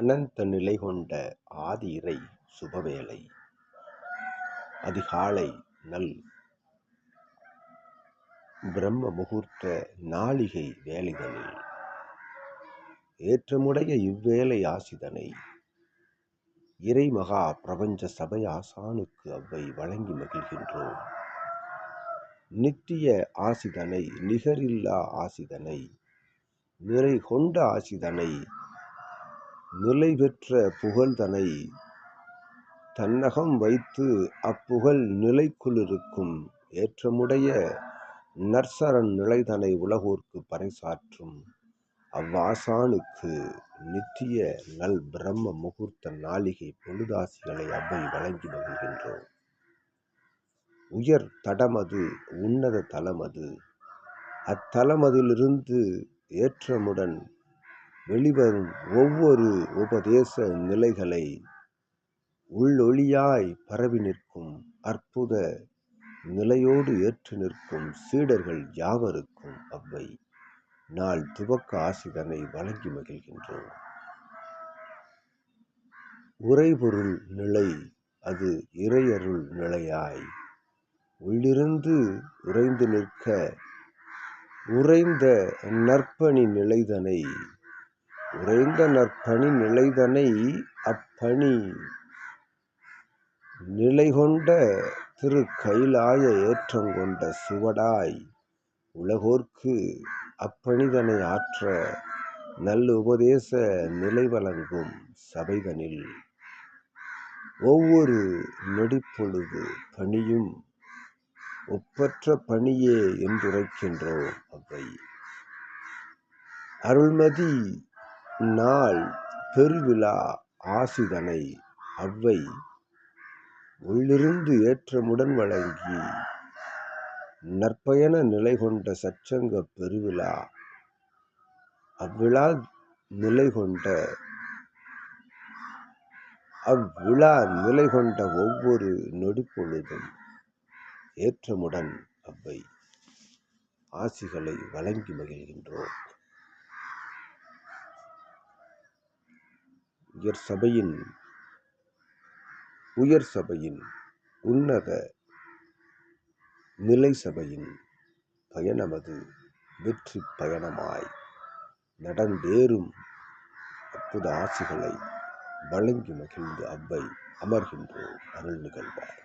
அனந்த நிலை கொண்ட ஆதி இறை சுபவேளை. அதிகாலை நல் பிரம்ம முகூர்த்த நாளிகை வேலைதனில் ஏற்றமுடைய இவ்வேளை ஆசிதனை இறை மகா பிரபஞ்ச சபை ஆசானுக்கு அவ்வை வழங்கி மகிழ்கின்றோம். நித்திய ஆசிதனை நிகரில்லா ஆசிதனை நிறை கொண்ட ஆசிதனை நிலை பெற்ற புகழ்தனை தன்னகம் வைத்து அப்புகழ் நிலைக்குள்ளிருக்கும் ஏற்றமுடைய நற்சரண் நிலைதனை உலகோர்க்கு பறைசாற்றும் அவ்வாசானுக்கு நித்திய நல் பிரம்ம முகூர்த்த நாளிகை பொழுதாசிகளை அவை வழங்கி மகிழ்கின்றோம். உயர் தடமது உன்னத தலமது அத்தலமதிலிருந்து ஏற்றமுடன் வெளிவரும் ஒவ்வொரு உபதேச நிலைகளை உள்ளொளியாய் பரவி நிற்கும் அற்புத நிலையோடு ஏற்று நிற்கும் சீடர்கள் யாவருக்கும் அவ்வை நாள் துவக்க ஆசிதனை வழங்கி மகிழ்கின்றோம். உரைபொருள் நிலை அது இறையருள் நிலையாய் உள்ளிருந்து உறைந்து நிற்க உறைந்த நற்பணி நிலைதனை உறைந்த நற்பணி நிலைதனை அப்பணி. நிலைகொண்ட திரு கைலாய ஏற்றங்கொண்ட சுவடாய் உலகோர்க்கு அப்பணிதனை ஆற்ற நல்ல உபதேச நிலை வழங்கும் சபைதனில். ஒவ்வொரு நொடிப்பொழுது பணியும் ஒப்பற்ற பணியே என்றுரைக்கின்றோம் அவ்வை. அருள்மதி நாள் பெருவிழா ஆசிதனை அவ்வை உள்ளிருந்து ஏற்றமுடன் வழங்கி நற்பயண நிலை கொண்ட சச்சங்க பெருவிழா அவ்விழா நிலை கொண்ட அவ்விழா நிலை கொண்ட ஒவ்வொரு நொடிப்பொழுதும் ஏற்றமுடன் அவ்வை ஆசிகளை வழங்கி மகிழ்கின்றோம். உயர் சபையின் உயர் சபையின் உன்னத நிலை சபையின் பயணமது வெற்றி பயணமாய் நடந்தேறும் அற்புத ஆசிகளை வழங்கி மகிழ்ந்து அவ்வை அமர்கின்றோம் அருள் நிகழ்வார்